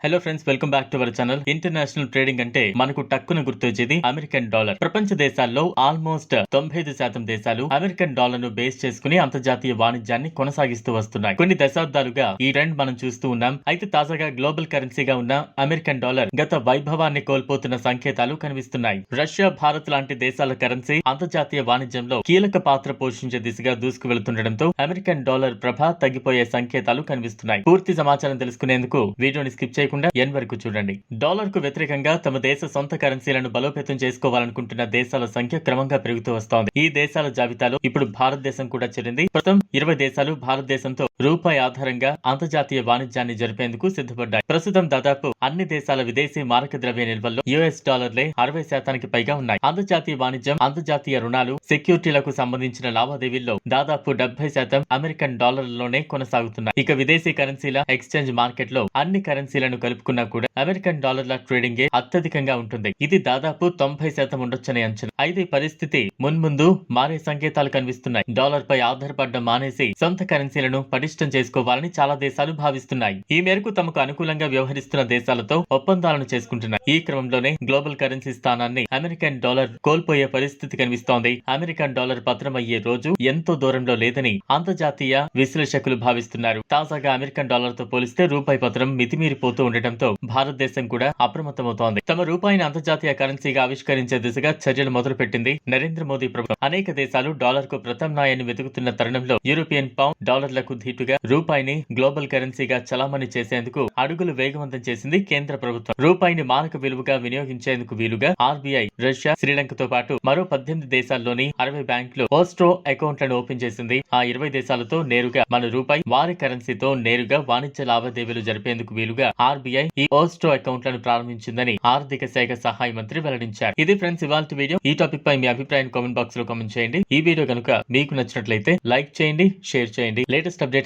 Hello friends welcome back to our channel international trading అంటే మనకు టక్కున గుర్తొచ్చేది అమెరికన్ డాలర్ ప్రపంచ దేశాల్లో ఆల్మోస్ట్ తొంభై ఐదు శాతం దేశాలు అమెరికన్ డాలర్ను బేస్ చేసుకుని అంతర్జాతీయ వాణిజ్యాన్ని కొనసాగిస్తూ వస్తున్నాయి. కొన్ని దశాబ్దాలుగా ఈ ట్రెండ్ మనం చూస్తూ ఉన్నాం. అయితే తాజాగా గ్లోబల్ కరెన్సీగా ఉన్న అమెరికన్ డాలర్ గత వైభవాన్ని కోల్పోతున్న సంకేతాలు కనిపిస్తున్నాయి. రష్యా భారత్ లాంటి దేశాల కరెన్సీ అంతర్జాతీయ వాణిజ్యంలో కీలక పాత్ర పోషించే దిశగా దూసుకువెళ్తుండటంతో అమెరికన్ డాలర్ ప్రభ తగ్గిపోయే సంకేతాలు కనిపిస్తున్నాయి. పూర్తి సమాచారం తెలుసుకునేందుకు వీడియోని స్కిప్ చేయకుండా ఎన్ వరకు చూడండి. డాలర్కు వ్యతిరేకంగా తమ దేశ సొంత కరెన్సీలను బలోపేతం చేసుకోవాలనుకుంటున్న దేశాల సంఖ్య క్రమంగా పెరుగుతూ వస్తోంది. ఈ దేశాల జాబితాలో ఇప్పుడు భారతదేశం కూడా చేరింది. ప్రస్తుతం ఇరవై దేశాలు భారతదేశంతో రూపాయి ఆధారంగా అంతర్జాతీయ వాణిజ్యాన్ని జరిపేందుకు సిద్ధపడ్డాయి. ప్రస్తుతం దాదాపు అన్ని దేశాల విదేశీ మారక ద్రవ్య నిల్వల్లో యుఎస్ డాలర్లే అరవై శాతానికి పైగా ఉన్నాయి. అంతర్జాతీయ వాణిజ్యం అంతర్జాతీయ రుణాలు సెక్యూరిటీలకు సంబంధించిన లావాదేవీల్లో దాదాపు డెబ్బై శాతం అమెరికన్ డాలర్లలోనే కొనసాగుతున్నాయి. ఇక విదేశీ కరెన్సీల ఎక్స్చేంజ్ మార్కెట్లో అన్ని కరెన్సీలను కలుపుకున్నా కూడా అమెరికన్ డాలర్ల ట్రేడింగ్ అత్యధికంగా ఉంటుంది. ఇది దాదాపు తొంభై శాతం ఉండొచ్చని అంచనా. అయితే పరిస్థితి మున్ముందు మారే సంకేతాలు కనిపిస్తున్నాయి. డాలర్ పై ఆధారపడడం మానేసి సొంత కరెన్సీలను పడి పటిష్టం చేసుకోవాలని చాలా దేశాలు భావిస్తున్నాయి. ఈ మేరకు తమకు అనుకూలంగా వ్యవహరిస్తున్న దేశాలతో ఒప్పందాలను చేసుకుంటున్నాయి. ఈ క్రమంలోనే గ్లోబల్ కరెన్సీ స్థానాన్ని అమెరికన్ డాలర్ కోల్పోయే పరిస్థితి కనిపిస్తోంది. అమెరికన్ డాలర్ పత్రమయ్యే రోజు ఎంతో దూరంలో లేదని అంతర్జాతీయ విశ్లేషకులు భావిస్తున్నారు. తాజాగా అమెరికన్ డాలర్తో పోలిస్తే రూపాయి పత్రం మితిమీరిపోతూ ఉండటంతో భారతదేశం కూడా అప్రమత్తమవుతోంది. తమ రూపాయిని అంతర్జాతీయ కరెన్సీగా ఆవిష్కరించే దిశగా చర్యలు మొదలుపెట్టింది నరేంద్ర మోదీ ప్రభుత్వం. అనేక దేశాలు డాలర్కు ప్రత్యామ్నాయాన్ని వెతుకుతున్న తరుణంలో యూరోపియన్ పౌండ్ డాలర్లకు ధీటుగా రూపాయిని గ్లోబల్ కరెన్సీగా చలామణి చేసేందుకు అడుగులు వేగవంతం చేసింది కేంద్ర ప్రభుత్వం. రూపాయిని మారక విలువగా వినియోగించేందుకు వీలుగా ఆర్బీఐ రష్యా శ్రీలంకతో పాటు మరో పద్దెనిమిది దేశాల్లోని అరవై బ్యాంకులు పోస్ట్రో అకౌంట్లను ఓపెన్ చేసింది. ఆ ఇరవై దేశాలతో నేరుగా మన రూపాయి వారి కరెన్సీతో నేరుగా వాణిజ్య లావాదేవీలు జరిపేందుకు వీలుగా ఆర్బీఐ ఈ ఓస్ట్రో అకౌంట్లను ప్రారంభించిందని ఆర్థిక శాఖ సహాయ మంత్రి వెల్లడించారు. ఇది ఫ్రెండ్స్ ఇవాళ వీడియో. ఈ టాపిక్ పై మీ అభిప్రాయం కామెంట్ బాక్స్లో కామెంట్ చేయండి. ఈ వీడియో కనుక మీకు నచ్చినట్లయితే లైక్ చేయండి షేర్ చేయండి. Latest updates